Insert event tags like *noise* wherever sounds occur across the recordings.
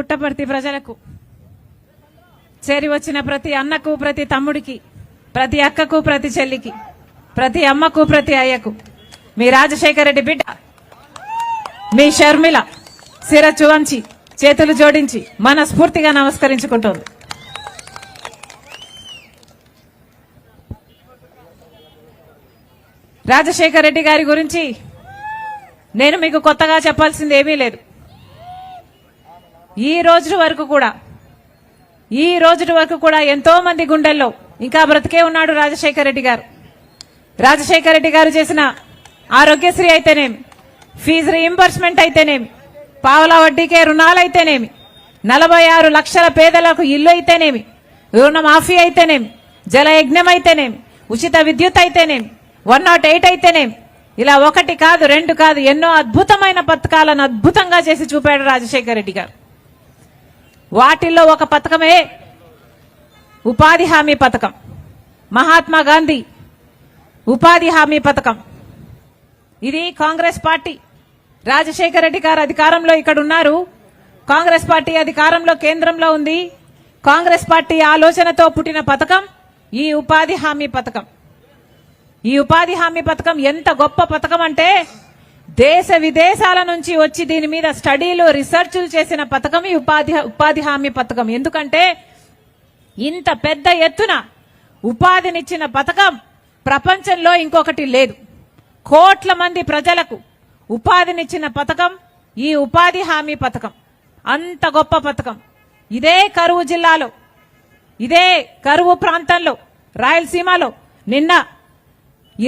పుట్టపర్తి ప్రజలకు చేరి వచ్చిన ప్రతి అన్నకు ప్రతి తమ్ముడికి ప్రతి అక్కకు ప్రతి చెల్లికి ప్రతి అమ్మకు ప్రతి అయ్యకు మీ రాజశేఖర రెడ్డి బిడ్డ మీ షర్మిల శిరచు వంచి చేతులు జోడించి మనస్ఫూర్తిగా నమస్కరించుకుంటోంది. రాజశేఖర రెడ్డి గారి గురించి నేను మీకు కొత్తగా చెప్పాల్సింది ఏమీ లేదు. ఈ రోజు వరకు కూడా ఈ రోజు వరకు కూడా ఎంతో మంది గుండెల్లో ఇంకా బ్రతికే ఉన్నాడు రాజశేఖర రెడ్డి గారు. రాజశేఖర రెడ్డి గారు చేసిన ఆరోగ్యశ్రీ అయితేనేమి ఫీజు రీఇంబర్స్మెంట్ అయితేనేమి పావుల వడ్డీకే రుణాలైతేనేమి నలభై ఆరు లక్షల పేదలకు ఇల్లు అయితేనేమి రుణమాఫీ అయితేనేమి జలయజ్ఞం అయితేనేమి ఉచిత విద్యుత్ అయితేనేమి వన్ నాట్ ఎయిట్ అయితేనేమి ఇలా ఒకటి కాదు రెండు కాదు ఎన్నో అద్భుతమైన పథకాలను అద్భుతంగా చేసి చూపాడు రాజశేఖర రెడ్డి గారు. వాటిల్లో ఒక పథకమే ఉపాధి హామీ పథకం. మహాత్మా గాంధీ ఉపాధి హామీ పథకం. ఇది కాంగ్రెస్ పార్టీ. రాజశేఖర రెడ్డి గారు అధికారంలో ఇక్కడ ఉన్నారు. కాంగ్రెస్ పార్టీ అధికారంలో కేంద్రంలో ఉంది. కాంగ్రెస్ పార్టీ ఆలోచనతో పుట్టిన పథకం ఈ ఉపాధి హామీ పథకం. ఈ ఉపాధి హామీ పథకం ఎంత గొప్ప పథకం అంటే దేశ విదేశాల నుంచి వచ్చి దీని మీద స్టడీలు రీసెర్చ్లు చేసిన పథకం ఈ ఉపాధి ఉపాధి హామీ పథకం. ఎందుకంటే ఇంత పెద్ద ఎత్తున ఉపాధినిచ్చిన పథకం ప్రపంచంలో ఇంకొకటి లేదు. కోట్ల మంది ప్రజలకు ఉపాధినిచ్చిన పథకం ఈ ఉపాధి హామీ పథకం. అంత గొప్ప పథకం. ఇదే కరువు జిల్లాలో ఇదే కరువు ప్రాంతంలో రాయలసీమలో నిన్న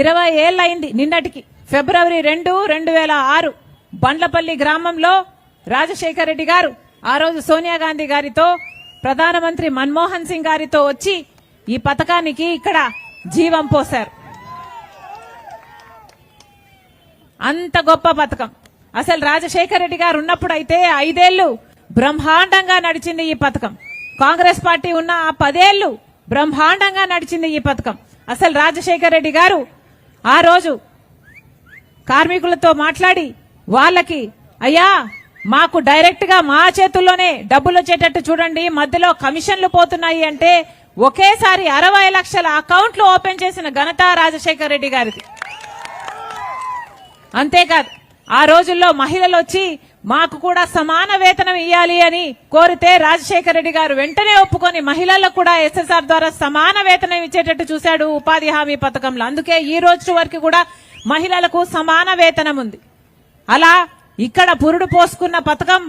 ఇరవై ఏళ్ళయింది నిన్నటికి. ఫిబ్రవరి రెండు రెండు వేల ఆరు బండ్లపల్లి గ్రామంలో రాజశేఖర రెడ్డి గారు ఆ రోజు సోనియా గాంధీ గారితో ప్రధానమంత్రి మన్మోహన్ సింగ్ గారితో వచ్చి ఈ పథకానికి ఇక్కడ జీవం పోశారు. అంత గొప్ప పథకం. అసలు రాజశేఖర రెడ్డి గారు ఉన్నప్పుడు అయితే ఐదేళ్ళు బ్రహ్మాండంగా నడిచింది ఈ పథకం. కాంగ్రెస్ పార్టీ ఉన్న ఆ పదేళ్ళు బ్రహ్మాండంగా నడిచింది ఈ పథకం. అసలు రాజశేఖర రెడ్డి గారు ఆ రోజు కార్మికులతో మాట్లాడి వాళ్ళకి అయ్యా మాకు డైరెక్ట్గా మా చేతుల్లోనే డబ్బులు వచ్చేటట్టు చూడండి మధ్యలో కమిషన్లు పోతున్నాయి అంటే ఒకేసారి అరవై లక్షల అకౌంట్లు ఓపెన్ చేసిన ఘనత రాజశేఖర రెడ్డి గారిది. అంతేకాదు ఆ రోజుల్లో మహిళలు వచ్చి మాకు కూడా సమాన వేతనం ఇవ్వాలి అని కోరితే రాజశేఖర రెడ్డి గారు వెంటనే ఒప్పుకొని మహిళలకు కూడా ఎస్ఎస్ఆర్ ద్వారా సమాన వేతనం ఇచ్చేటట్టు చూశాడు ఉపాధి హామీ పథకంలో. అందుకే ఈ రోజు వరకు కూడా మహిళలకు సమాన వేతనం ఉంది. అలా ఇక్కడ పురుడు పోసుకున్న పథకం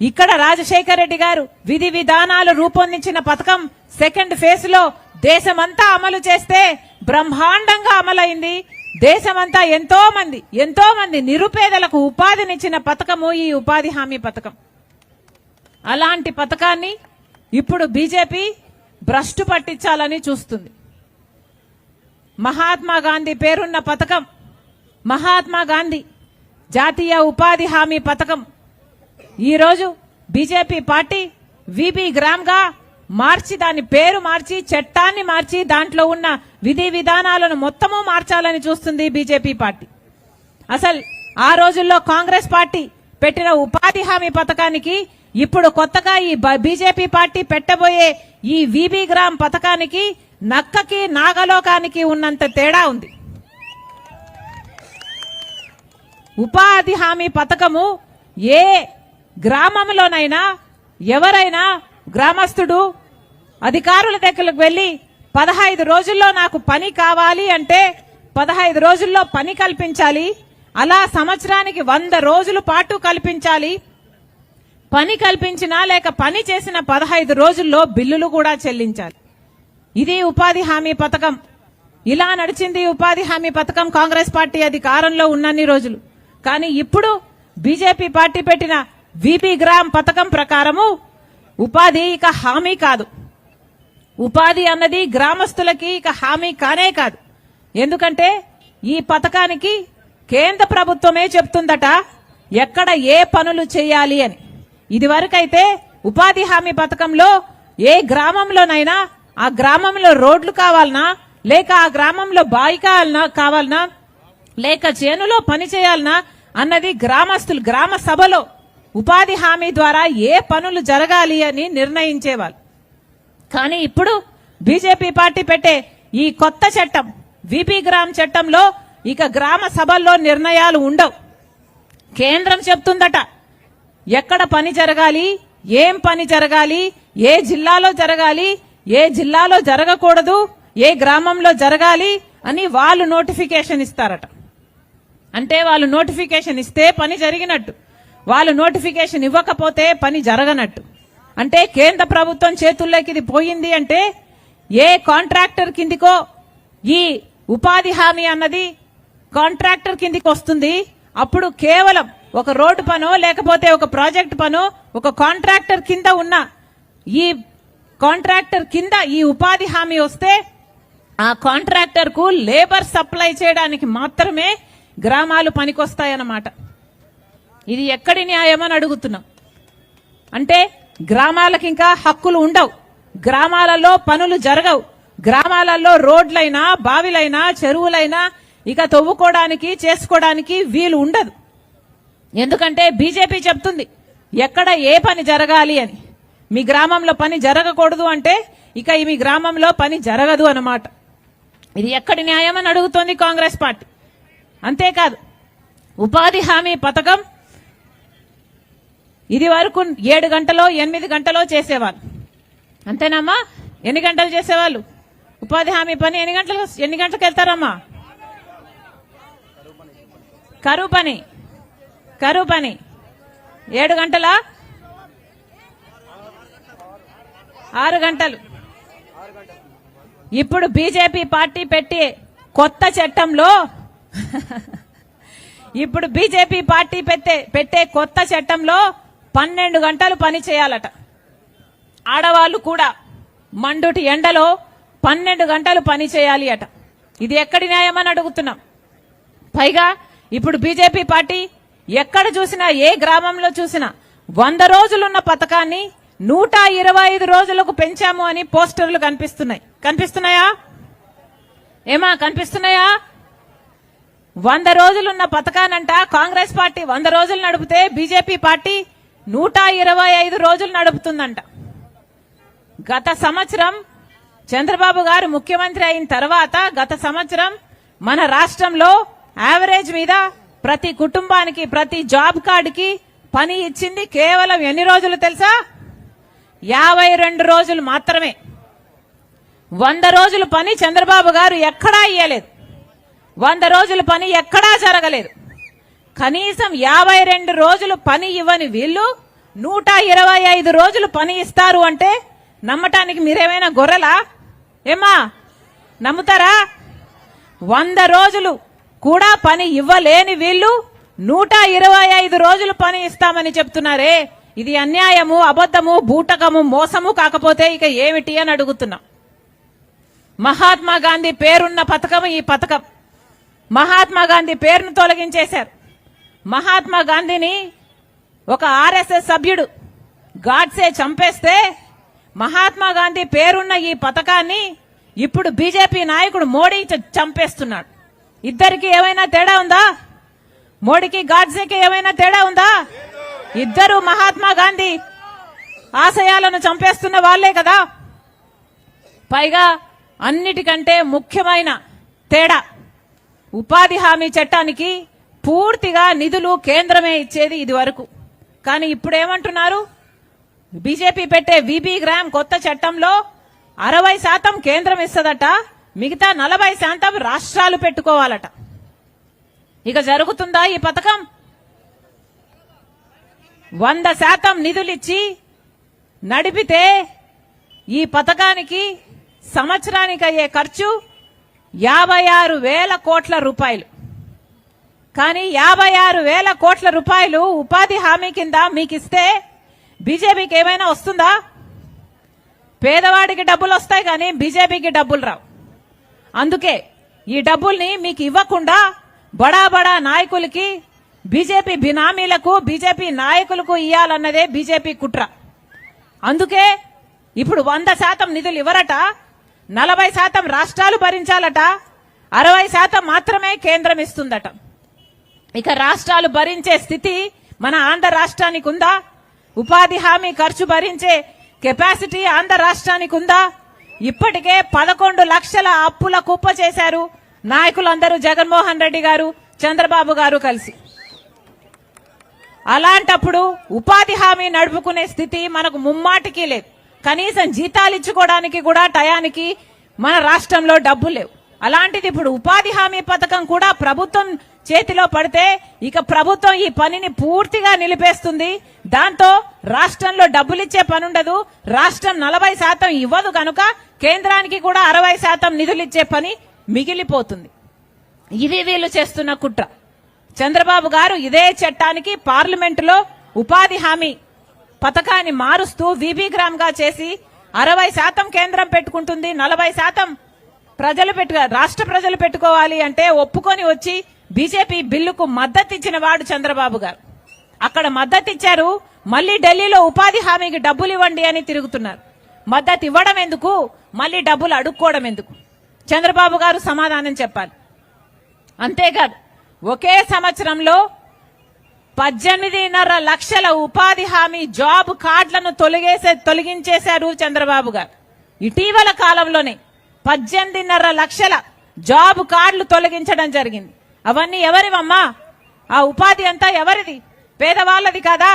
ఇక్కడ రాజశేఖర రెడ్డి గారు విధి విధానాలు రూపొందించిన పథకం సెకండ్ ఫేజ్లో దేశమంతా అమలు చేస్తే బ్రహ్మాండంగా అమలైంది. దేశమంతా ఎంతో మంది ఎంతో మంది నిరుపేదలకు ఉపాధినిచ్చిన పథకము ఈ ఉపాధి హామీ పథకం. అలాంటి పథకాన్ని ఇప్పుడు బీజేపీ భ్రష్టు పట్టించాలని చూస్తుంది. మహాత్మా గాంధీ పేరున్న పథకం మహాత్మా గాంధీ జాతీయ ఉపాధి హామీ పథకం. ఈరోజు బీజేపీ పార్టీ విబి గ్రామ్గా మార్చి దాని పేరు మార్చి చట్టాన్ని మార్చి దాంట్లో ఉన్న విధి విధానాలను మొత్తము మార్చాలని చూస్తుంది బీజేపీ పార్టీ. అసలు ఆ రోజుల్లో కాంగ్రెస్ పార్టీ పెట్టిన ఉపాధి హామీ పథకానికి ఇప్పుడు కొత్తగా ఈ బ- బీజేపీ పార్టీ పెట్టబోయే ఈ విబి గ్రామ్ పథకానికి నక్కకి నాగలోకానికి ఉన్నంత తేడా ఉంది. ఉపాధి హామీ పథకము ఏ గ్రామంలోనైనా ఎవరైనా గ్రామస్తుడు అధికారుల దగ్గరకు వెళ్ళి పదహైదు రోజుల్లో నాకు పని కావాలి అంటే పదహైదు రోజుల్లో పని కల్పించాలి అలా సంవత్సరానికి వంద రోజుల పాటు కల్పించాలి. పని కల్పించినా లేక పని చేసిన పదహైదు రోజుల్లో బిల్లులు కూడా చెల్లించాలి. ఇది ఉపాధి హామీ పథకం. ఇలా నడిచింది ఉపాధి హామీ పథకం కాంగ్రెస్ పార్టీ అధికారంలో ఉన్నన్ని రోజులు. కానీ ఇప్పుడు బీజేపీ పార్టీ పెట్టిన విపి గ్రామ్ పథకం ప్రకారము ఉపాధి ఇక హామీ కాదు. ఉపాధి అన్నది గ్రామస్తులకి ఇక హామీ కానే కాదు. ఎందుకంటే ఈ పథకానికి కేంద్ర ప్రభుత్వమే చెప్తుందట ఎక్కడ ఏ పనులు చేయాలి అని. ఇదివరకైతే ఉపాధి హామీ పథకంలో ఏ గ్రామంలోనైనా ఆ గ్రామంలో రోడ్లు కావాలనా లేక ఆ గ్రామంలో బావి కావాలనా కావాలనా లేక చేనులో పని చేయాలనా? అన్నది గ్రామస్తులు గ్రామ సభలో ఉపాధి హామీ ద్వారా ఏ పనులు జరగాలి అని నిర్ణయించేవాళ్ళు. కానీ ఇప్పుడు బీజేపీ పార్టీ పెట్టే ఈ కొత్త చట్టం విపి గ్రామ్ చట్టంలో ఇక గ్రామ సభల్లో నిర్ణయాలు ఉండవు. కేంద్రం చెప్తుందట ఎక్కడ పని జరగాలి ఏం పని జరగాలి ఏ జిల్లాలో జరగాలి ఏ జిల్లాలో జరగకూడదు ఏ గ్రామంలో జరగాలి అని వాళ్ళు నోటిఫికేషన్ ఇస్తారట. అంటే వాళ్ళు నోటిఫికేషన్ ఇస్తే పని జరిగినట్టు. వాళ్ళు నోటిఫికేషన్ ఇవ్వకపోతే పని జరగనట్టు. అంటే కేంద్ర ప్రభుత్వం చేతుల్లోకి ఇది పోయింది అంటే ఏ కాంట్రాక్టర్ కిందికో ఈ ఉపాధి హామీ అన్నది కాంట్రాక్టర్ కిందికి వస్తుంది. అప్పుడు కేవలం ఒక రోడ్డు పనో లేకపోతే ఒక ప్రాజెక్ట్ పనో ఒక కాంట్రాక్టర్ కింద ఉన్న ఈ కాంట్రాక్టర్ కింద ఈ ఉపాధి హామీ వస్తే ఆ కాంట్రాక్టర్కు లేబర్ సప్లై చేయడానికి మాత్రమే గ్రామాలు పనికొస్తాయన్నమాట. ఇది ఎక్కడి న్యాయమని అడుగుతున్నాం. అంటే గ్రామాలకు ఇంకా హక్కులు ఉండవు. గ్రామాలలో పనులు జరగవు. గ్రామాలలో రోడ్లైనా బావిలైనా చెరువులైనా ఇక తవ్వుకోవడానికి చేసుకోవడానికి వీలు ఉండదు. ఎందుకంటే బీజేపీ చెప్తుంది ఎక్కడ ఏ పని జరగాలి అని. మీ గ్రామంలో పని జరగకూడదు అంటే ఇక ఈ మీ గ్రామంలో పని జరగదు అన్నమాట. ఇది ఎక్కడి న్యాయం అని అడుగుతోంది కాంగ్రెస్ పార్టీ. అంతేకాదు ఉపాధి హామీ పథకం ఇది వరకు ఏడు గంటలో ఎనిమిది గంటలో చేసేవాళ్ళు. అంతేనమ్మా? ఎన్ని గంటలు చేసేవాళ్ళు? ఉపాధి హామీ పని ఎన్ని గంటలు ఎన్ని గంటలకు వెళ్తారమ్మా? కరువు పని. కరువు పని. ఏడు గంటలా? ఆరు గంటలు. ఇప్పుడు బీజేపీ పార్టీ పెట్టి కొత్త చట్టంలో *laughs* ఇప్పుడు బీజేపీ పార్టీ పెట్టే పెట్టే కొత్త చట్టంలో పన్నెండు గంటలు పని చేయాలట. ఆడవాళ్ళు కూడా మండుటి ఎండలో పన్నెండు గంటలు పని చేయాలి అట. ఇది ఎక్కడి న్యాయమని అడుగుతున్నాం. పైగా ఇప్పుడు బీజేపీ పార్టీ ఎక్కడ చూసినా ఏ గ్రామంలో చూసినా వంద రోజులున్న పథకాన్ని నూట ఇరవై ఐదు రోజులకు పెంచాము అని పోస్టర్లు కనిపిస్తున్నాయి. కనిపిస్తున్నాయా? ఏమా కనిపిస్తున్నాయా? వంద రోజులున్న పథకానంట కాంగ్రెస్ పార్టీ వంద రోజులు నడిపితే బీజేపీ పార్టీ నూట ఇరవై ఐదు రోజులు నడుపుతుందంట. గత సంవత్సరం చంద్రబాబు గారు ముఖ్యమంత్రి అయిన తర్వాత గత సంవత్సరం మన రాష్ట్రంలో యావరేజ్ మీద ప్రతి కుటుంబానికి ప్రతి జాబ్ కార్డుకి పని ఇచ్చింది కేవలం ఎన్ని రోజులు తెలుసా? యాభై రెండు రోజులు మాత్రమే. వంద రోజులు పని చంద్రబాబు గారు ఎక్కడా ఇయ్యలేదు. వంద రోజుల పని ఎక్కడా జరగలేదు. కనీసం యాభై రెండు రోజులు పని ఇవ్వని వీళ్ళు నూట ఇరవై ఐదు రోజులు పని ఇస్తారు అంటే నమ్మటానికి మీరేమైనా గొర్రెలా? ఏమా నమ్ముతారా? వంద రోజులు కూడా పని ఇవ్వలేని వీళ్ళు నూట ఇరవై ఐదు రోజులు పని ఇస్తామని చెప్తున్నారే. ఇది అన్యాయము అబద్ధము బూటకము మోసము కాకపోతే ఇక ఏమిటి అని అడుగుతున్నాం. మహాత్మా గాంధీ పేరున్న పథకం ఈ పథకం. మహాత్మా గాంధీ పేరును తొలగించేశారు. మహాత్మా గాంధీని ఒక ఆర్ఎస్ఎస్ సభ్యుడు గాడ్సే చంపేస్తే మహాత్మా గాంధీ పేరున్న ఈ పథకాన్ని ఇప్పుడు బీజేపీ నాయకుడు మోడీ చంపేస్తున్నాడు. ఇద్దరికి ఏమైనా తేడా ఉందా? మోడీకి గాడ్సేకి ఏమైనా తేడా ఉందా? ఇద్దరు మహాత్మా గాంధీ ఆశయాలను చంపేస్తున్న వాళ్ళే కదా. పైగా అన్నిటికంటే ముఖ్యమైన తేడా ఉపాధి హామీ చట్టానికి పూర్తిగా నిధులు కేంద్రమే ఇచ్చేది ఇది వరకు కానీ ఇప్పుడు ఏమంటున్నారు బీజేపీ పెట్టే విబి గ్రామ్ కొత్త చట్టంలో అరవై శాతం కేంద్రం ఇస్తుందట మిగతా నలభై శాతం రాష్ట్రాలు పెట్టుకోవాలట. ఇక జరుగుతుందా ఈ పథకం? వంద శాతం నిధులిచ్చి నడిపితే ఈ పథకానికి సంవత్సరానికి అయ్యే ఖర్చు యాభై ఆరు వేల కోట్ల రూపాయలు. కానీ యాభై ఆరు వేల కోట్ల రూపాయలు ఉపాధి హామీ కింద మీకు ఇస్తే బీజేపీకి ఏమైనా వస్తుందా? పేదవాడికి డబ్బులు వస్తాయి కానీ బీజేపీకి డబ్బులు రావు. అందుకే ఈ డబ్బుల్ని మీకు ఇవ్వకుండా బడా బడా నాయకులకి బీజేపీ బినామీలకు బీజేపీ నాయకులకు ఇవ్వాలన్నదే బీజేపీ కుట్ర. అందుకే ఇప్పుడు వంద శాతం నిధులు ఇవ్వరట నలభై శాతం రాష్ట్రాలు భరించాలట అరవై శాతం మాత్రమే కేంద్రం ఇస్తుందట. ఇక రాష్ట్రాలు భరించే స్థితి మన ఆంధ్ర రాష్ట్రానికి ఉందా? ఉపాధి హామీ ఖర్చు భరించే కెపాసిటీ ఆంధ్ర రాష్ట్రానికి ఉందా? ఇప్పటికే పదకొండు లక్షల అప్పుల కుప్ప చేశారు నాయకులందరూ జగన్మోహన్ రెడ్డి గారు చంద్రబాబు గారు కలిసి. అలాంటప్పుడు ఉపాధి హామీ నడుపుకునే స్థితి మనకు ముమ్మాటికి లేదు. కనీసం జీతాలు ఇచ్చుకోవడానికి కూడా టయానికి మన రాష్ట్రంలో డబ్బు లేవు. అలాంటిది ఇప్పుడు ఉపాధి హామీ పథకం కూడా ప్రభుత్వం చేతిలో పడితే ఇక ప్రభుత్వం ఈ పనిని పూర్తిగా నిలిపేస్తుంది. దాంతో రాష్ట్రంలో డబ్బులిచ్చే పని ఉండదు. రాష్ట్రం నలభై శాతం ఇవ్వదు కనుక కేంద్రానికి కూడా అరవై శాతం నిధులిచ్చే పని మిగిలిపోతుంది. ఇది వీళ్ళు చేస్తున్న కుట్ర. చంద్రబాబు గారు ఇదే చట్టానికి పార్లమెంటులో ఉపాధి హామీ పథకాన్ని మారుస్తూ విబీ గ్రామ్గా చేసి అరవై శాతం కేంద్రం పెట్టుకుంటుంది నలభై శాతం ప్రజలు పెట్టు రాష్ట్ర ప్రజలు పెట్టుకోవాలి అంటే ఒప్పుకొని వచ్చి బీజేపీ బిల్లుకు మద్దతు ఇచ్చిన వాడు చంద్రబాబు గారు. అక్కడ మద్దతు ఇచ్చారు మళ్ళీ ఢిల్లీలో ఉపాధి హామీకి డబ్బులు ఇవ్వండి అని తిరుగుతున్నారు. మద్దతు ఇవ్వడం ఎందుకు? మళ్ళీ డబ్బులు అడుక్కోవడం ఎందుకు? చంద్రబాబు గారు సమాధానం చెప్పాలి. అంతేకాదు ఒకే సంవత్సరంలో పద్దెనిమిదిన్నర లక్షల ఉపాధి హామీ జాబ్ కార్డులను తొలగేసే తొలగించేశారు చంద్రబాబు గారు. ఇటీవల కాలంలోనే పద్దెనిమిదిన్నర లక్షల జాబ్ కార్డులు తొలగించడం జరిగింది. అవన్నీ ఎవరివమ్మా? ఆ ఉపాధి అంతా ఎవరిది? పేదవాళ్ళది కాదా?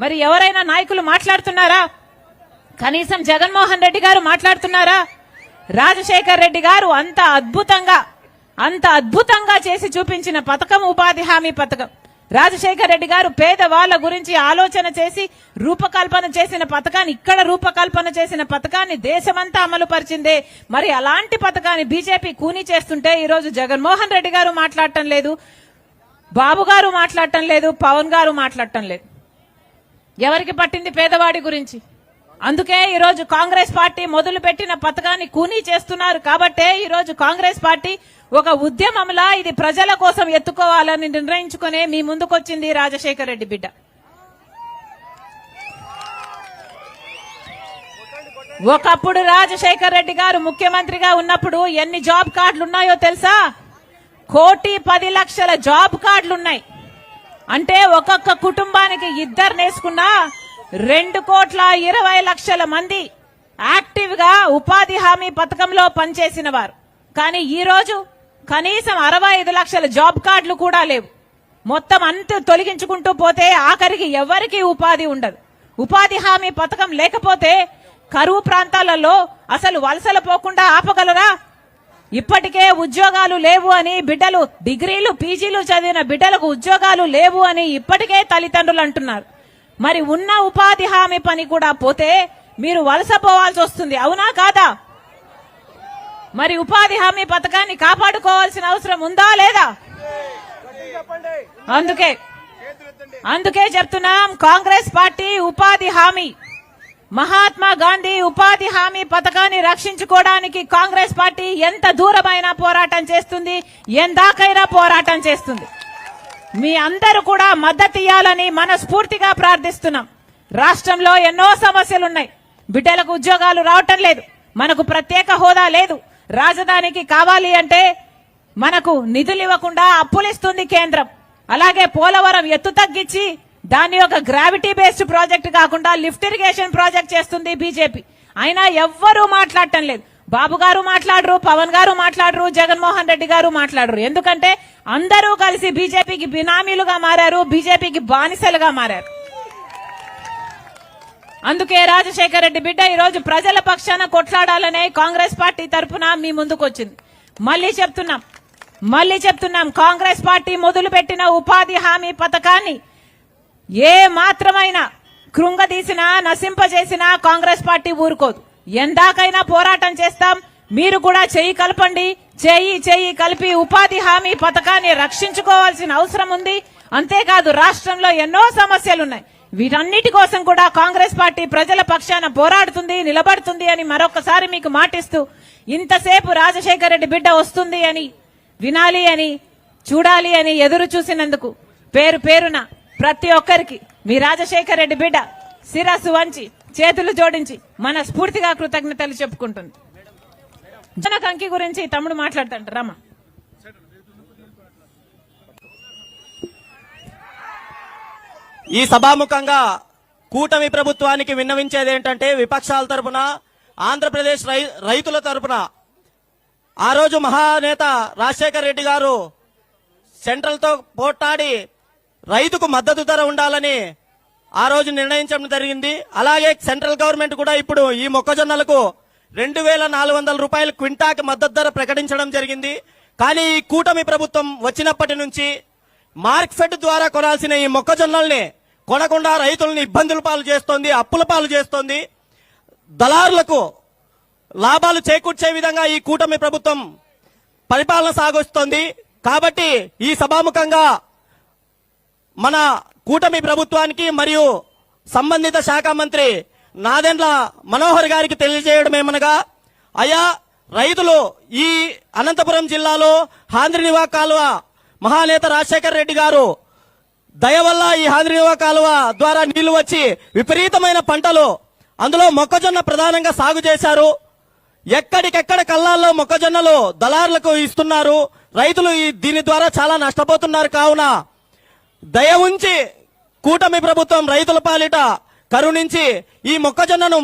మరి ఎవరైనా నాయకులు మాట్లాడుతున్నారా? కనీసం జగన్మోహన్ రెడ్డి గారు మాట్లాడుతున్నారా? రాజశేఖర్ రెడ్డి గారు అంత అద్భుతంగా అంత అద్భుతంగా చేసి చూపించిన పథకం ఉపాధి హామీ పథకం. రాజశేఖర్ రెడ్డి గారు పేదవాళ్ళ గురించి ఆలోచన చేసి రూపకల్పన చేసిన పథకాన్ని ఇక్కడ రూపకల్పన చేసిన పథకాన్ని దేశమంతా అమలు పరిచిందే. మరి అలాంటి పథకాన్ని బీజేపీ కూని చేస్తుంటే ఈరోజు జగన్మోహన్ రెడ్డి గారు మాట్లాడటం లేదు బాబు గారు మాట్లాడటం లేదు పవన్ గారు మాట్లాడటం లేదు. ఎవరికి పట్టింది పేదవాడి గురించి? అందుకే ఈరోజు కాంగ్రెస్ పార్టీ మొదలు పెట్టిన పథకాన్ని కూనీ చేస్తున్నారు. కాబట్టే ఈరోజు కాంగ్రెస్ పార్టీ ఒక ఉద్యమంలా ఇది ప్రజల కోసం ఎత్తుకోవాలని నిర్ణయించుకునే మీ ముందుకొచ్చింది రాజశేఖర రెడ్డి బిడ్డ. ఒకప్పుడు రాజశేఖర్ రెడ్డి గారు ముఖ్యమంత్రిగా ఉన్నప్పుడు ఎన్ని జాబ్ కార్డులు ఉన్నాయో తెలుసా? కోటి పది లక్షల జాబ్ కార్డులు ఉన్నాయి అంటే ఒక్కొక్క కుటుంబానికి ఇద్దరు నేసుకున్నా రెండు కోట్ల ఇరవై లక్షల మంది యాక్టివ్గా ఉపాధి హామీ పథకంలో పనిచేసిన వారు. కానీ ఈ రోజు కనీసం అరవై ఐదు లక్షల జాబ్ కార్డులు కూడా లేవు. మొత్తం అంత తొలగించుకుంటూ పోతే ఆఖరికి ఎవరికి ఉపాధి ఉండదు. ఉపాధి హామీ పథకం లేకపోతే కరువు ప్రాంతాలలో అసలు వలసలు పోకుండా ఆపగలరా? ఇప్పటికే ఉద్యోగాలు లేవు అని బిడ్డలు డిగ్రీలు పీజీలు చదివిన బిడ్డలకు ఉద్యోగాలు లేవు అని ఇప్పటికే తల్లిదండ్రులు అంటున్నారు. మరి ఉన్న ఉపాధి హామీ పని కూడా పోతే మీరు వలస పోవాల్సి వస్తుంది. అవునా కాదా? మరి ఉపాధి హామీ పథకాన్ని కాపాడుకోవాల్సిన అవసరం ఉందా లేదా? అందుకే అందుకే చెప్తున్నాం కాంగ్రెస్ పార్టీ ఉపాధి హామీ మహాత్మా గాంధీ ఉపాధి హామీ పథకాన్ని రక్షించుకోవడానికి కాంగ్రెస్ పార్టీ ఎంత దూరమైనా పోరాటం చేస్తుంది ఎందాకైనా పోరాటం చేస్తుంది. మీ అందరూ కూడా మద్దతు ఇవ్వాలని మనస్ఫూర్తిగా ప్రార్థిస్తున్నాం. రాష్ట్రంలో ఎన్నో సమస్యలున్నాయి. బిడ్డలకు ఉద్యోగాలు రావటం లేదు. మనకు ప్రత్యేక హోదా లేదు. రాజధానికి కావాలి అంటే మనకు నిధులు ఇవ్వకుండా అప్పులిస్తుంది కేంద్రం. అలాగే పోలవరం ఎత్తు తగ్గించి దాన్ని ఒక గ్రావిటీ బేస్డ్ ప్రాజెక్ట్ కాకుండా లిఫ్ట్ ఇరిగేషన్ ప్రాజెక్ట్ చేస్తుంది బీజేపీ. అయినా ఎవ్వరూ మాట్లాడటం లేదు. బాబు గారు మాట్లాడరు పవన్ గారు మాట్లాడరు జగన్మోహన్ రెడ్డి గారు మాట్లాడరు. ఎందుకంటే అందరూ కలిసి బీజేపీకి బినామీలుగా మారారు బీజేపీకి బానిసలుగా మారారు. అందుకే రాజశేఖర రెడ్డి బిడ్డ ఈరోజు ప్రజల పక్షాన కొట్లాడాలనే కాంగ్రెస్ పార్టీ తరఫున మీ ముందుకు వచ్చింది మళ్ళీ చెప్తున్నాం మళ్ళీ చెప్తున్నాం కాంగ్రెస్ పార్టీ మొదలుపెట్టిన ఉపాధి హామీ పథకాన్ని ఏ మాత్రమైనా కృంగదీసినా నశింపజేసినా కాంగ్రెస్ పార్టీ ఊరుకోదు. ఎందాకైనా పోరాటం చేస్తాం. మీరు కూడా చెయ్యి కలపండి. చెయ్యి చెయ్యి కలిపి ఉపాధి హామీ పథకాన్ని రక్షించుకోవాల్సిన అవసరం ఉంది. అంతేకాదు రాష్ట్రంలో ఎన్నో సమస్యలున్నాయి. వీటన్నిటి కోసం కూడా కాంగ్రెస్ పార్టీ ప్రజల పక్షాన పోరాడుతుంది నిలబడుతుంది అని మరొకసారి మీకు మాటిస్తూ ఇంతసేపు రాజశేఖర రెడ్డి బిడ్డ వస్తుంది అని వినాలి అని చూడాలి అని ఎదురు చూసినందుకు పేరు పేరున ప్రతి ఒక్కరికి మీ రాజశేఖర రెడ్డి బిడ్డ శిరస్సు వంచి చేతులు జోడించి మన స్ఫూర్తిగా కృతజ్ఞతలు చెప్పుకుంటుంది. జనకంకి గురించి తమ్ముడు మాట్లాడతాడు. రమ్మ. ఈ సభాముఖంగా కూటమి ప్రభుత్వానికి విన్నవించేది ఏంటంటే విపక్షాల తరపున ఆంధ్రప్రదేశ్ రై- రైతుల తరపున. ఆ రోజు మహానేత రాజశేఖర్ రెడ్డి గారు సెంట్రల్తో పోట్లాడి రైతుకు మద్దతు ధర ఉండాలని ఆ రోజు నిర్ణయించడం జరిగింది. అలాగే సెంట్రల్ గవర్నమెంట్ కూడా ఇప్పుడు ఈ మొక్కజొన్నలకు రెండు వేల నాలుగు వందల రూపాయల క్వింటాకి మద్దతు ధర ప్రకటించడం జరిగింది. కానీ ఈ కూటమి ప్రభుత్వం వచ్చినప్పటి నుంచి మార్క్ఫెడ్ ద్వారా కొనాల్సిన ఈ మొక్కజొన్నల్ని కొనకుండా రైతుల్ని ఇబ్బందుల పాలు చేస్తోంది అప్పుల పాలు చేస్తోంది. దళారులకు లాభాలు చేకూర్చే విధంగా ఈ కూటమి ప్రభుత్వం పరిపాలన సాగొస్తోంది. కాబట్టి ఈ సభాముఖంగా మన కూటమి ప్రభుత్వానికి మరియు సంబంధిత శాఖ మంత్రి నాదెండ్ల మనోహర్ గారికి తెలియజేయడమేమనగా అయా రైతులు ఈ అనంతపురం జిల్లాలో హాంద్రినివా కాలువ మహానేత రాజశేఖర్ రెడ్డి గారు దయ వల్ల ఈ హాంద్రినివా కాలువ ద్వారా నీళ్ళు వచ్చి విపరీతమైన పంటలు అందులో మొక్కజొన్న ప్రధానంగా సాగు చేశారు. ఎక్కడికెక్కడ కల్లాల్లో మొక్కజొన్నలు దళారులకు ఇస్తున్నారు. రైతులు ఈ దీని ద్వారా చాలా నష్టపోతున్నారు. కావున దయ ఉంచి కూటమి ప్రభుత్వం రైతుల పాలిట కరుణించి ఈ మొక్కజొన్నను